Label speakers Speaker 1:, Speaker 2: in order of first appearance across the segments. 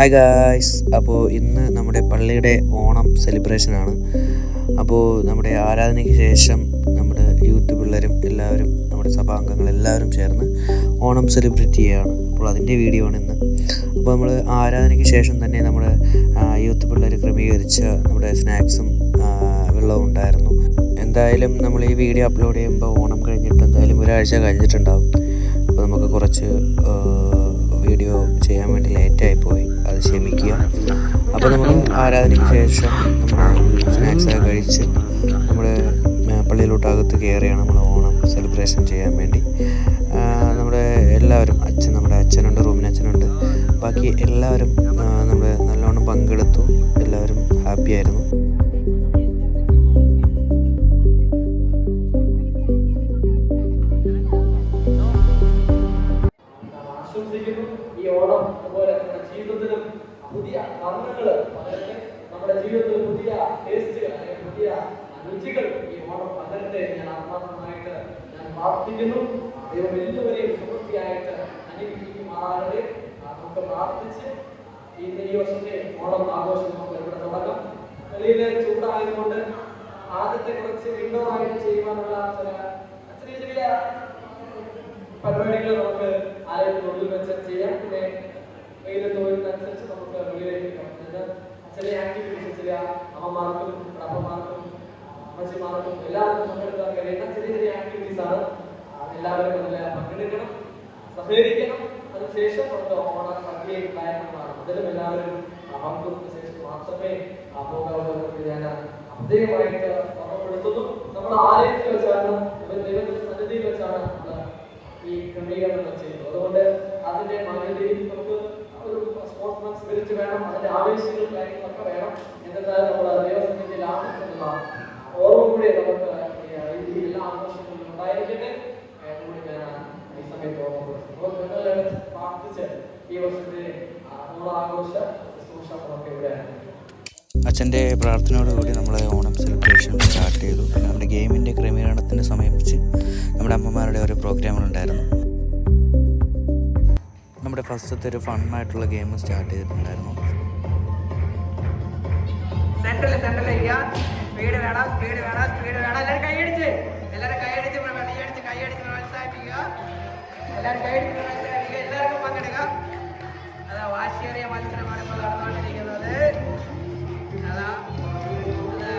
Speaker 1: Hi guys അപ്പോൾ ഇന്ന് നമ്മുടെ പള്ളിയുടെ ഓണം സെലിബ്രേഷനാണ് അപ്പോൾ നമ്മുടെ ആരാധനയ്ക്ക് ശേഷം നമ്മുടെ യൂത്ത് പിള്ളേരും എല്ലാവരും നമ്മുടെ സഭാംഗങ്ങൾ എല്ലാവരും ചേർന്ന് ഓണം സെലിബ്രേറ്റ് ചെയ്യുകയാണ്. അപ്പോൾ അതിന്റെ വീഡിയോ ആണ് ഇന്ന്. അപ്പോൾ നമ്മൾ ആരാധനയ്ക്ക് ശേഷം തന്നെ നമ്മുടെ യൂത്ത് പിള്ളേർ ക്രമീകരിച്ച നമ്മുടെ സ്നാക്സും വെള്ളവും ഉണ്ടായിരുന്നു. എന്തായാലും നമ്മൾ ഈ വീഡിയോ അപ്ലോഡ് ചെയ്യുമ്പോൾ ഓണം കഴിഞ്ഞിട്ട് എന്തായാലും ഒരാഴ്ച കഴിഞ്ഞിട്ടുണ്ടാവും. അപ്പോൾ നമുക്ക് കുറച്ച് വീഡിയോ ചെയ്യാൻ വേണ്ടി ലേറ്റായി പോയി. ക്ഷമിക്കുക. അപ്പോൾ നമ്മൾ ആരാധനയ്ക്ക് ശേഷം നമ്മൾ സ്നാക്സ് ഒക്കെ കഴിച്ച് നമ്മൾ പള്ളിയിലോട്ടകത്ത് കയറിയാണ് നമ്മൾ ഓണം സെലിബ്രേഷൻ ചെയ്യാൻ വേണ്ടി. നമ്മുടെ എല്ലാവരും അച്ഛൻ നമ്മുടെ അച്ഛനുണ്ട് റൂമിന് അച്ഛനുണ്ട്. ബാക്കി എല്ലാവരും നമ്മൾ നല്ലോണം പങ്കെടുത്തു. എല്ലാവരും ഹാപ്പി
Speaker 2: ഓണം ആഘോഷം നമുക്ക് ഇവിടെ തുടക്കം വെളിയിലെ ചൂടായതുകൊണ്ട് ആദ്യത്തെ കുറച്ച് ഇൻഡോർ ആയിട്ട് ചെയ്യുവാനുള്ള ചില ചെറിയ ചെറിയ പരിപാടികൾ നമുക്ക് ആലയത്തിനുള്ളിൽ വെച്ച് ചെയ്യാം. പിന്നെ വെയിലെ വരുന്നതനുസരിച്ച് നമുക്ക് വെളിയിലേക്ക് കടന്നത് ചെറിയ ആക്ടിവിറ്റീസ് ചില അമ്മമാർക്കും അപ്പമാർക്കും അമ്മച്ചിമാർക്കും എല്ലാവർക്കും പങ്കെടുക്കാൻ കഴിയുന്ന ചെറിയ ചെറിയ ആക്ടിവിറ്റീസ് ആണ്. എല്ലാവരും അതിൽ പങ്കെടുക്കണം സഹകരിക്കണം. അതിനുശേഷം നമുക്ക് ഓണ സദ്യയും കാര്യങ്ങളാണ് അതിലും എല്ലാവരും മാത്രമേ ഞാൻ പ്രത്യേകമായിട്ട് ഓർമ്മപ്പെടുത്തുന്നു നമ്മൾ ആലയത്തിൽ വെച്ചാണ് ദൈവത്തിന്റെ സന്നിധിയിൽ വെച്ചാണ് ഈ ക്രമീകരണങ്ങൾ ചെയ്യുന്നത് അതുകൊണ്ട് അതിന്റെ മാന്യതയിൽ നമുക്ക് ഒരു സ്പോർട്സ്മാൻ സ്പിരിറ്റ് വേണം അതിന്റെ ആവേശങ്ങളും കാര്യങ്ങളൊക്കെ വേണം എന്നിരുന്നാലും നമ്മൾ ദൈവസന്നിധിയിലാണ് എന്നുള്ളതാണ് ഓർമ്മ കൂടി നമുക്ക് ഈ എല്ലാ ആഘോഷങ്ങളിലും ഉണ്ടായിരിക്കട്ടെ കൂടി ഞാൻ ഈ സമയത്ത് ഓർമ്മപ്പെടുത്തുന്നു പ്രാർത്ഥിച്ച് ഈ വർഷത്തെ ഓണാഘോഷ
Speaker 1: അച്ഛന്റെ പ്രാർത്ഥനയോടുകൂടി നമ്മൾ ഓണം സെലിബ്രേഷൻ സ്റ്റാർട്ട് ചെയ്തു. പിന്നെ നമ്മുടെ ഗെയിമിന്റെ ക്രമീകരണത്തിന് സമീപിച്ച് നമ്മുടെ അമ്മമാരുടെ ഓരോ പ്രോഗ്രാമുകളുണ്ടായിരുന്നു നമ്മുടെ ഫസ്റ്റത്തെ ഒരു ഫണ്ണായിട്ടുള്ള ഗെയിം സ്റ്റാർട്ട് ചെയ്തിട്ടുണ്ടായിരുന്നു.
Speaker 3: സ്പീഡ് വേണം സ്പീഡ് വേണം സ്പീഡ് വേണം. എല്ലാവരും കൈയടിച്ച് എല്ലാവരും കൈയടിച്ച് കൈയടിച്ച് പ്രോത്സാഹിപ്പിക്കുക എല്ലാവരും കൈയടിച്ച് പ്രോത്സാഹിപ്പിക്കുക എല്ലാവർക്കും പങ്കെടുക്കുക വാശിയേറിയ മത്സരമാണ് ഇപ്പോൾ നടന്നുകൊണ്ടിരിക്കുന്നത് അതാ അതാ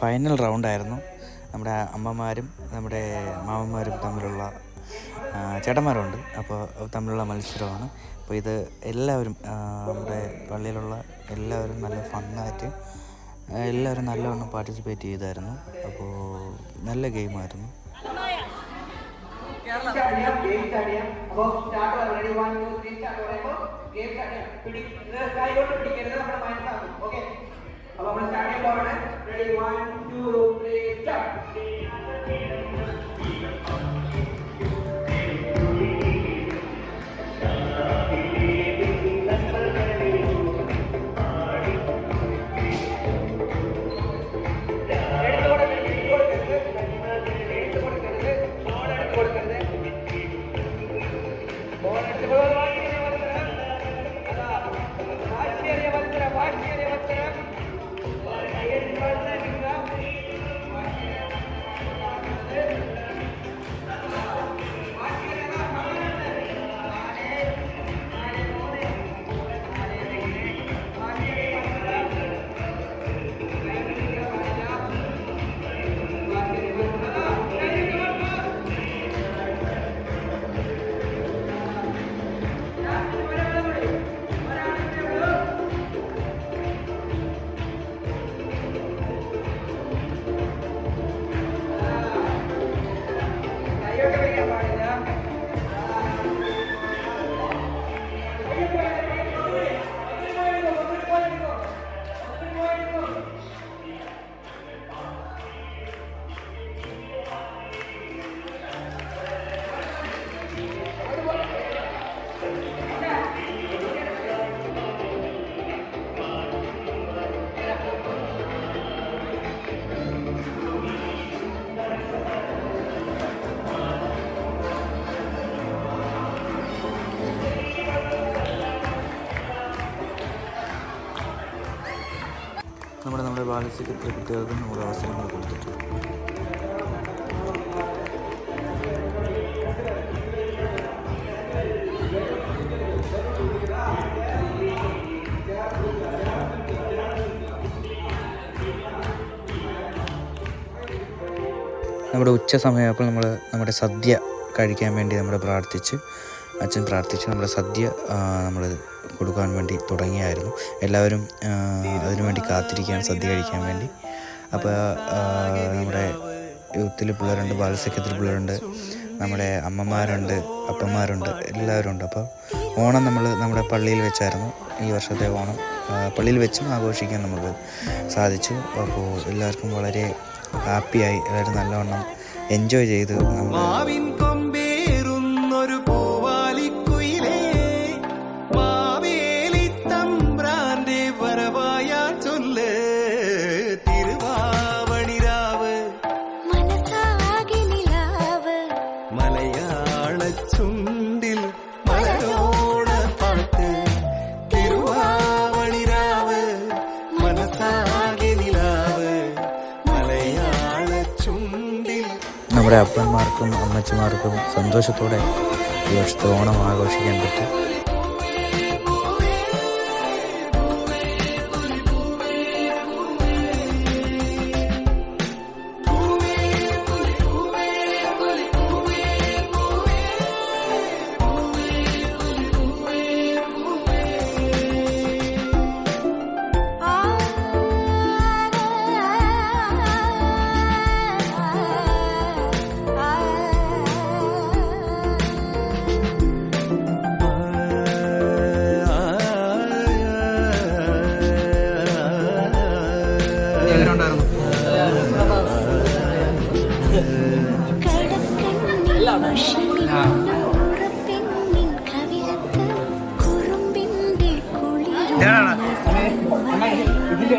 Speaker 1: ഫൈനൽ റൗണ്ടായിരുന്നു. നമ്മുടെ അമ്മമാരും നമ്മുടെ മാമന്മാരും തമ്മിലുള്ള ചേട്ടന്മാരുണ്ട്. അപ്പോൾ തമ്മിലുള്ള മത്സരമാണ്. അപ്പോൾ ഇത് എല്ലാവരും നമ്മുടെ പള്ളിയിലുള്ള എല്ലാവരും നല്ല ഫണ്ണായിട്ട് എല്ലാവരും നല്ലവണ്ണം പാർട്ടിസിപ്പേറ്റ് ചെയ്തായിരുന്നു. അപ്പോൾ നല്ല ഗെയിമായിരുന്നു.
Speaker 3: സ്റ്റാർട്ട് അപ്പോൾ start ready one two three start പറയുമ്പോൾ ഗെയിം സ്റ്റാർട്ട് ചെയ്യാം പിടി ഇത് കൈകൊണ്ട് പിടിക്കരുത് നമ്മുടെ മനസ്സാകും ഓക്കെ അപ്പോൾ നമ്മൾ സ്റ്റാർട്ട് ചെയ്യാൻ പോവാണ് ready one two three start
Speaker 1: നമ്മുടെ കുട്ടികൾക്ക് നൂറ് അവസരങ്ങൾ കൊടുത്തിട്ടുണ്ട്. നമ്മുടെ ഉച്ച സമയമായപ്പോൾ നമ്മൾ നമ്മുടെ സദ്യ കഴിക്കാൻ വേണ്ടി നമ്മൾ പ്രാർത്ഥിച്ച്. അച്ഛൻ പ്രാർത്ഥിച്ച്. നമ്മുടെ സദ്യ നമ്മൾ കൊടുക്കാൻ വേണ്ടി തുടങ്ങിയായിരുന്നു. എല്ലാവരും അതിനുവേണ്ടി അതിനു വേണ്ടി കാത്തിരിക്കുകയാണ് സദ്യ കഴിക്കാൻ വേണ്ടി. അപ്പോൾ നമ്മുടെ യൂത്തിൽ പിള്ളേരുണ്ട് ബാലസഖ്യത്തിൽ പിള്ളേരുണ്ട് നമ്മുടെ അമ്മമാരുണ്ട് അപ്പന്മാരുണ്ട് എല്ലാവരും ഉണ്ട് അപ്പോൾ ഓണം നമ്മൾ നമ്മുടെ പള്ളിയിൽ വെച്ചായിരുന്നു. ഈ വർഷത്തെ ഓണം പള്ളിയിൽ വെച്ചും ആഘോഷിക്കാൻ നമുക്ക് സാധിച്ചു. അപ്പോൾ എല്ലാവർക്കും വളരെ ഹാപ്പിയായി എല്ലാവരും നല്ലവണ്ണം എൻജോയ് ചെയ്ത് നമ്മൾ നമ്മുടെ അപ്പന്മാർക്കും അമ്മച്ചിമാർക്കും സന്തോഷത്തോടെ ഈ വർഷത്തെ ഓണം ആഘോഷിക്കാൻ പറ്റും.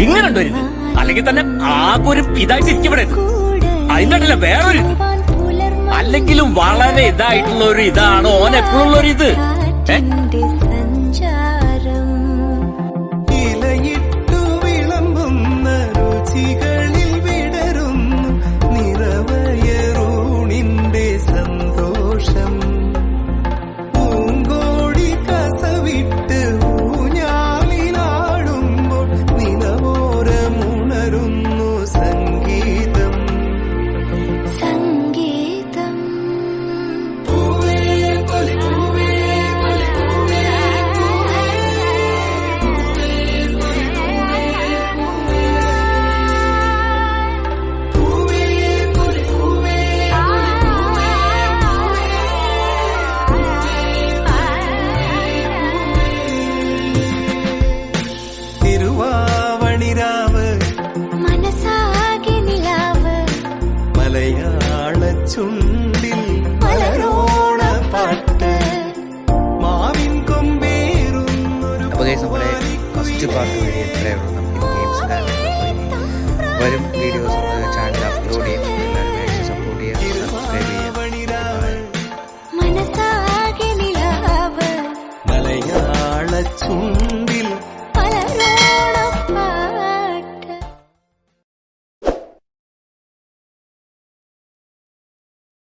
Speaker 4: എന്തൊരിതത്? ഇങ്ങനുണ്ടോ ഇത്? അല്ലെങ്കിൽ തന്നെ ആകെ ഒരു ഇതായിട്ട് ഇരിക്കപ്പെടെ അതിന്റെ വേറൊരു അല്ലെങ്കിലും വളരെ ഇതായിട്ടുള്ള ഒരു ഇതാണ് ഓൻ എപ്പോഴുള്ള ഒരു ഇത്
Speaker 1: ഫസ്റ്റ് പാർട്ട് വഴി എത്രയേ ഉള്ളൂ നമുക്ക് ഗെയിംസ് കാര്യങ്ങളൊക്കെ വരും വീഡിയോസ് ചാനൽ അപ്ലോഡ് ചെയ്യും. എല്ലാവരും സപ്പോർട്ട് ചെയ്യുക സബ്സ്ക്രൈബ് ചെയ്യുക
Speaker 5: മനസ്സാകെ നിലാവ്.
Speaker 6: മലയാള ചുണ്ടിൽ